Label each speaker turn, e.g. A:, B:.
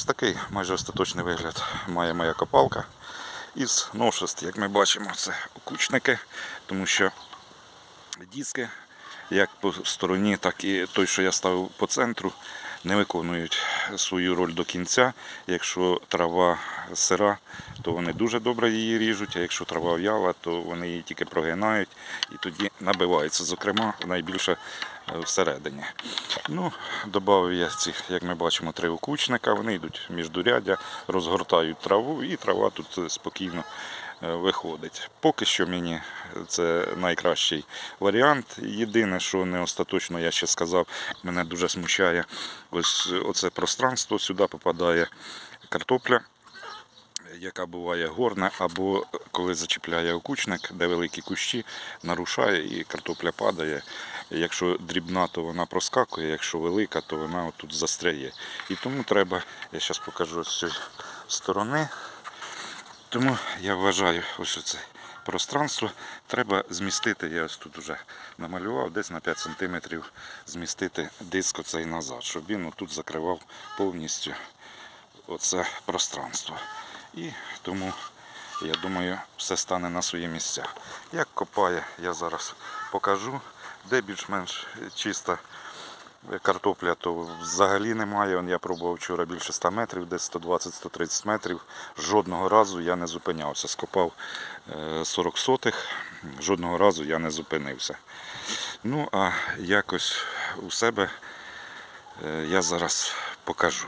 A: Ну, ось такий майже остаточний вигляд має моя копалка. Із новшеств, як ми бачимо, це окучники, тому що диски, як по стороні, так і той, що я ставив по центру, не виконують свою роль до кінця. Якщо трава сира, то вони дуже добре її ріжуть, а якщо трава в'яла, то вони її тільки прогинають і тоді набиваються, зокрема, найбільше е, всередині. Ну, Додав я ці, як ми бачимо, три окучника, вони йдуть міждуряддя, розгортають траву і трава тут е, спокійно виходить. Поки що мені це найкращий варіант. Єдине, що не остаточно, я ще сказав, мене дуже смущає ось оце пространство. Сюди попадає картопля, яка буває горна, або коли зачіпляє окучник, де великі кущі, нарушає і картопля падає. Якщо дрібна, то вона проскакує, якщо велика, то вона отут застряє. І тому треба, я зараз покажу з цієї сторони. Тому я вважаю, ось оце пространство треба змістити. Я ось тут вже намалював, десь на 5 см змістити диск оцей назад, щоб він тут закривав повністю оце пространство. І тому, я думаю, все стане на свої місця. Як копає, я зараз покажу, де більш-менш чиста картопля, то взагалі немає. Я пробував вчора більше 100 метрів, десь 120-130 метрів. Жодного разу я не зупинявся. Скопав е, 40 сотих, жодного разу я не зупинився. Ну, а якось у себе е, я зараз покажу.